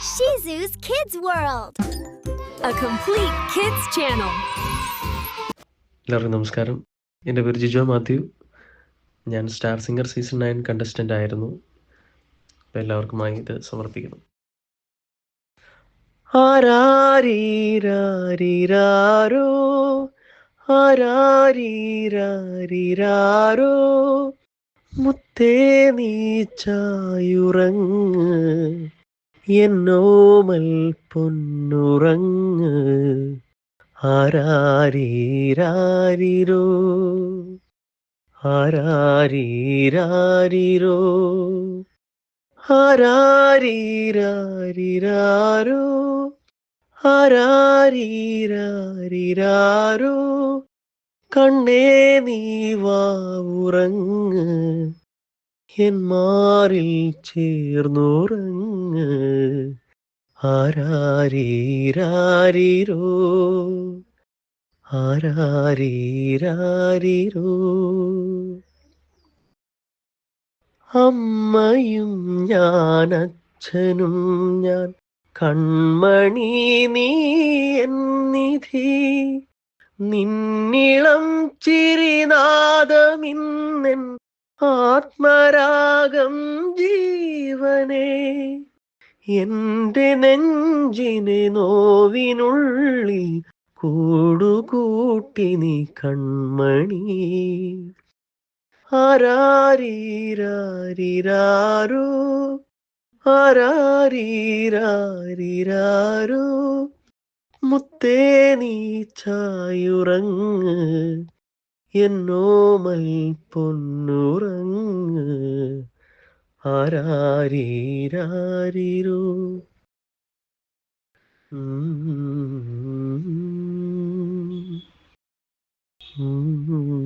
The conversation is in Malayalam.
Shizu's Kids World. a complete kids channel. എല്ലാവർക്കും നമസ്കാരം. എന്റെ പേര് ജിജോ മാത്യു. ഞാൻ star singer season nine contestant ആയിരുന്നു. അപ്പോൾ എല്ലാവർക്കുമായി ഇത് സമർപ്പിക്കുന്നു ആരാരീരാരീരാരോ ആരാരീരാരീരാരോ മുത്തേ നീച്ചായുറങ്ങ് എന്നോമൽ പൊന്നുറങ്ങ്. ആരാരീരാരിരോ ആരാരീരാരിരോ ആരാരീരാരിരാരോ ആരാരീരാരിരാരോ കണ്ണേ നീ വാ ഉറങ്ങ്. മാറിൽ ചേർന്നുറങ്ങ്. ആരാരീരാരിരോ? ആരാരീരാരിരോ? അമ്മയും ഞാൻ അച്ഛനും ഞാൻ കൺമണി നീ എന്നിധി നിന്നിളം ചിരിനാദമിന്നൻ ആത്മരാഗം ജീവനെ എന്റെ നെഞ്ചിനെ നോവിനുള്ളിൽ കൂടുകൂട്ടി നീ കൺമണി. ആരാരീരാരിരാരോ ആരാരീരാരിരാരോ മുത്തേ നീ ചായുറങ്ങ്. എന്നോമൽ പൊന്നുറങ്ങ് ആരാരീരാരിരോ ഉം. ഉം.